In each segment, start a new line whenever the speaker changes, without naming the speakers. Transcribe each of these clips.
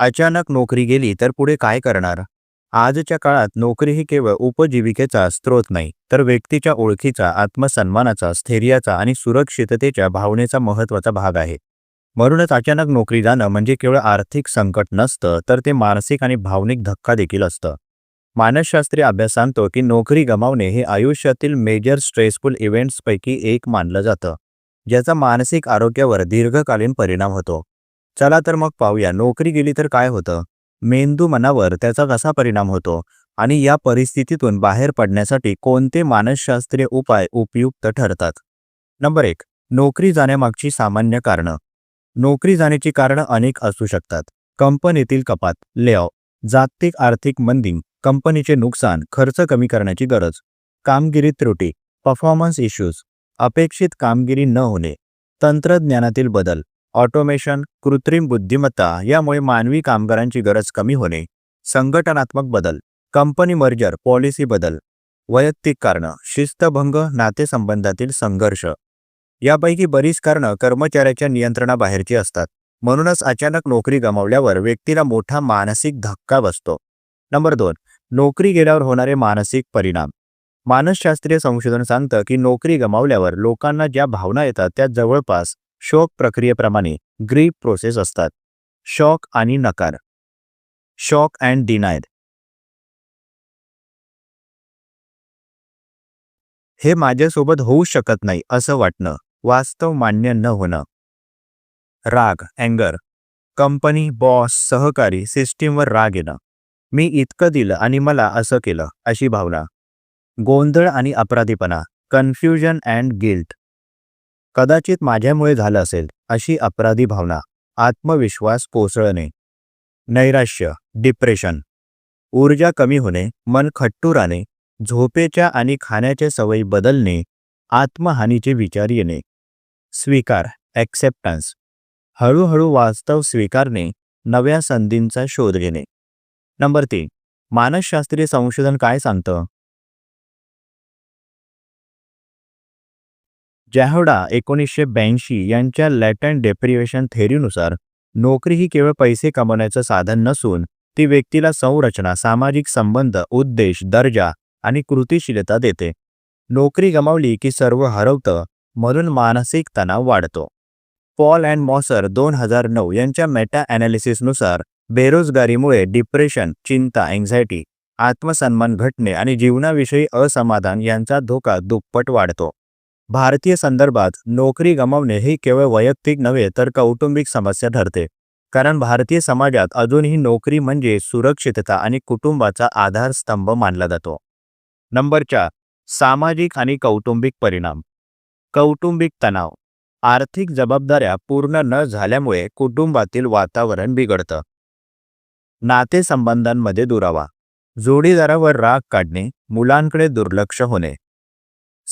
अचानक नोकरी गेली तर पुढे काय करणार? आजच्या काळात नोकरी ही केवळ उपजीविकेचा स्रोत नाही तर व्यक्तीच्या ओळखीचा आत्मसन्मानाचा स्थैर्याचा आणि सुरक्षिततेच्या भावनेचा महत्त्वाचा भाग आहे. म्हणूनच अचानक नोकरी जाणं म्हणजे केवळ आर्थिक संकट नसतं तर ते मानसिक आणि भावनिक धक्का देखील असतं. मानसशास्त्रीय अभ्यास सांगतो की नोकरी गमावणे हे आयुष्यातील मेजर स्ट्रेसफुल इव्हेंट्सपैकी एक मानलं जातं ज्याचा मानसिक आरोग्यावर दीर्घकालीन परिणाम होतो. चला तर मग पाहूया नोकरी गेली तर काय होतं? मेंदू मनावर त्याचा कसा परिणाम होतो? आणि या परिस्थितीतून बाहेर पडण्यासाठी कोणते मानसशास्त्रीय उपाय उपयुक्त ठरतात? नंबर एक नोकरी जाण्यामागची सामान्य कारणं. नोकरी जाण्याची कारणं अनेक असू शकतात. कंपनीतील कपात लेऑफ जागतिक आर्थिक मंदी कंपनीचे नुकसान खर्च कमी करण्याची गरज कामगिरी त्रुटी परफॉर्मन्स इश्यूज अपेक्षित कामगिरी न होणे तंत्रज्ञानातील बदल ऑटोमेशन कृत्रिम बुद्धिमत्ता यामुळे मानवी कामगारांची गरज कमी होणे संघटनात्मक बदल कंपनी मर्जर पॉलिसी बदल वैयक्तिक कारणं शिस्तभंग नातेसंबंधातील संघर्ष. यापैकी बरीच कारणं कर्मचाऱ्याच्या नियंत्रणाबाहेरची असतात. म्हणूनच अचानक नोकरी गमावल्यावर व्यक्तीला मोठा मानसिक धक्का बसतो. नंबर दोन नोकरी गेल्यावर होणारे मानसिक परिणाम. मानसशास्त्रीय संशोधन सांगतं की नोकरी गमावल्यावर लोकांना ज्या भावना येतात त्या जवळपास शॉक प्रक्रियेप्रमाणे ग्रीप प्रोसेस असतात. शॉक आणि नकार. शॉक अँड डिनायड हे माझ्यासोबत होऊ शकत नाही असं वाटणं वास्तव मान्य न होणं. राग अँगर कंपनी बॉस सहकारी सिस्टीमवर राग येणं. मी इतकं दिलं आणि मला असं केलं अशी भावना. गोंधळ आणि अपराधीपणा कन्फ्युजन अँड गिल्ट कदाचित माझ्यामुळे झालं असेल अशी अपराधी भावना आत्मविश्वास कोसळणे. नैराश्य डिप्रेशन. ऊर्जा कमी होणे मन खट्टू राहणे झोपेच्या आणि खाण्याच्या सवयी बदलणे आत्महानीचे विचार येणे. स्वीकार ॲक्सेप्टन्स हळूहळू वास्तव स्वीकारणे नव्या संधींचा शोध घेणे. नंबर तीन मानसशास्त्रीय संशोधन काय सांगतं? जॅहोडा एकोणीसशे ब्याऐंशी यांच्या लॅटन डेप्रिवेशन थेरीनुसार नोकरी ही केवळ पैसे कमवण्याचं साधन नसून ती व्यक्तीला संरचना सामाजिक संबंध उद्देश दर्जा आणि कृतिशीलता देते. नोकरी गमावली की सर्व हरवतं म्हणून मानसिक तणाव वाढतो. पॉल अँड मॉसर दोन हजार नऊ यांच्या मेटा ॲनालिसिसनुसार बेरोजगारीमुळे डिप्रेशन चिंता अँझायटी आत्मसन्मान घटणे आणि जीवनाविषयी असमाधान यांचा धोका दुप्पट वाढतो. भारतीय संदर्भात नोकरी गमावणे ही केवळ वैयक्तिक नव्हे तर कौटुंबिक समस्या ठरते कारण भारतीय समाजात अजूनही नोकरी म्हणजे सुरक्षितता आणि कुटुंबाचा आधारस्तंभ मानला जातो. नंबर चार सामाजिक आणि कौटुंबिक परिणाम. कौटुंबिक तणाव. आर्थिक जबाबदाऱ्या पूर्ण न झाल्यामुळे कुटुंबातील वातावरण बिघडतं. नातेसंबंधांमध्ये दुरावा. जोडीदारावर राग काढणे मुलांकडे दुर्लक्ष होणे.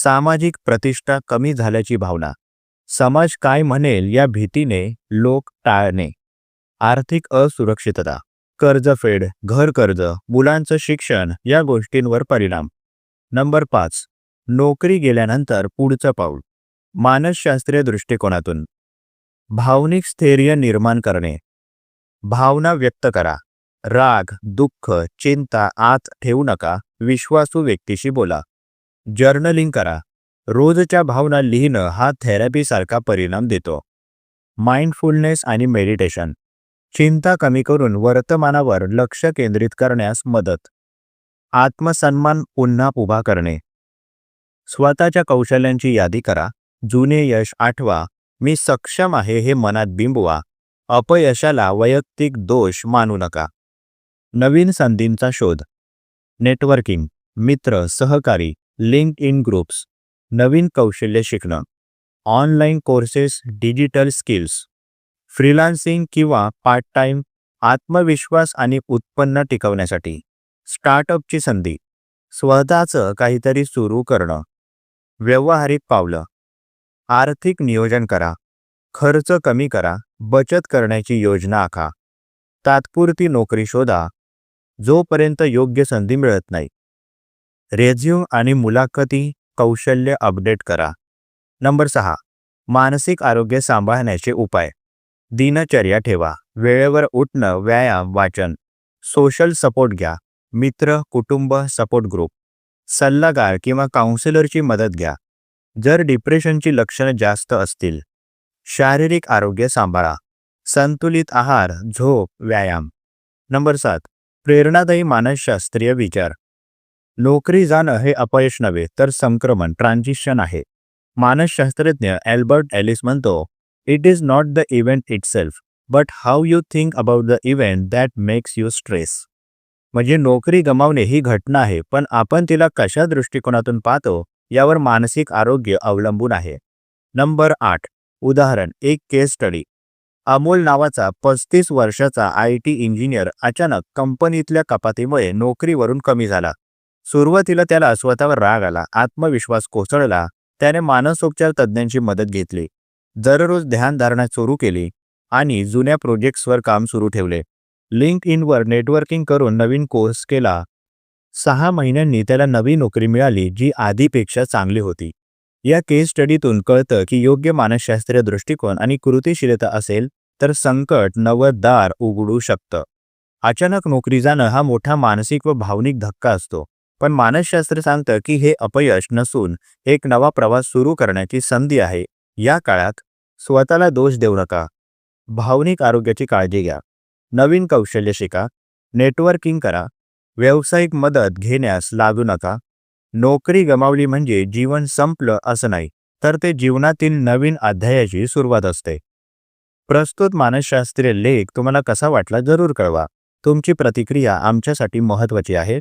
सामाजिक प्रतिष्ठा कमी झाल्याची भावना. समाज काय म्हणेल या भीतीने लोक टाळणे. आर्थिक असुरक्षितता. कर्जफेड घर कर्ज मुलांचं शिक्षण या गोष्टींवर परिणाम. नंबर पाच. नोकरी गेल्यानंतर पुढचं पाऊल. मानसशास्त्रीय दृष्टिकोनातून. भावनिक स्थैर्य निर्माण करणे. भावना व्यक्त करा. राग दुःख चिंता आत ठेवू नका. विश्वासू व्यक्तीशी बोला. जर्नलिंग करा. रोजच्या भावना लिहिणं हा थेरपीसारखा परिणाम देतो. माइंडफुलनेस आणि मेडिटेशन चिंता कमी करून वर्तमानावर लक्ष केंद्रित करण्यास मदत. आत्मसन्मान पुन्हा उभा करणे. स्वतःच्या कौशल्यांची यादी करा. जुने यश आठवा. मी सक्षम आहे हे मनात बिंबवा. अपयशाला वैयक्तिक दोष मानू नका. नवीन संधींचा शोध. नेटवर्किंग मित्र सहकारी. लिंक इन ग्रुप्स नवीन कौशल्य शिकणं online courses digital skills freelancing किंवा पार्ट टाईम आत्मविश्वास आणि उत्पन्न टिकवण्यासाठी स्टार्टअपची संधी स्वतःचं काहीतरी सुरू करणं व्यवहारिक पावलं आर्थिक नियोजन करा खर्च कमी करा बचत करण्याची योजना आखा तात्पुरती नोकरी शोधा जोपर्यंत योग्य संधी मिळत नाही. रेझ्यूम आणि मुलाखती कौशल्य अपडेट करा. नंबर सहा. मानसिक आरोग्य सांभाळण्याचे उपाय. दिनचर्या ठेवा. वेळेवर उठणं व्यायाम वाचन. सोशल सपोर्ट घ्या. मित्र कुटुंब सपोर्ट ग्रुप. सल्लागार किंवा काउन्सिलरची मदत घ्या. जर डिप्रेशनची लक्षणं जास्त असतील शारीरिक आरोग्य सांभाळा. संतुलित आहार झोप व्यायाम. नंबर सात. प्रेरणादायी मानसशास्त्रीय विचार. नोकरी जाणं हे अपयश नव्हे तर संक्रमण ट्रान्झिशन आहे. मानसशास्त्रज्ञ अल्बर्ट एलिस म्हणतो it is not the event itself but how you think about the event that makes you stress म्हणजे नोकरी गमावणे ही घटना आहे पण आपण तिला कशा दृष्टिकोनातून पाहतो यावर मानसिक आरोग्य अवलंबून आहे. नंबर आठ उदाहरण एक केस स्टडी अमोल नावाचा पस्तीस वर्षाचा आय टी इंजिनियर अचानक कंपनीतल्या कपातीमुळे नोकरीवरून कमी झाला. सुरुवातीला त्याला स्वतःवर राग आला आत्मविश्वास कोसळला त्याने मानसोपचार तज्ज्ञांची मदत घेतली. दररोज ध्यानधारणा सुरू केली आणि जुन्या प्रोजेक्ट्सवर काम सुरू ठेवले. लिंक इनवर नेटवर्किंग करून नवीन कोर्स केला. सहा महिन्यांनी त्याला नवी नोकरी मिळाली जी आधीपेक्षा चांगली होती. या केस स्टडीतून कळतं की योग्य मानसशास्त्रीय दृष्टिकोन आणि कृतिशीलता असेल तर संकट नवं दार उघडू शकतं. अचानक नोकरी जाणं हा मोठा मानसिक व भावनिक धक्का असतो. पण मानसशास्त्र सांगतं की हे अपयश नसून एक नवा प्रवास सुरू करण्याची संधी आहे. या काळात स्वतःला दोष देऊ नका. भावनिक आरोग्याची काळजी घ्या. नवीन कौशल्य शिका. नेटवर्किंग करा. व्यावसायिक मदत घेण्यास लागू नका. नोकरी गमावली म्हणजे जीवन संपलं असं नाही तर ते जीवनातील नवीन अध्यायाची सुरुवात असते. प्रस्तुत मानसशास्त्रीय लेख तुम्हाला कसा वाटला जरूर कळवा. तुमची प्रतिक्रिया आमच्यासाठी महत्त्वाची आहे.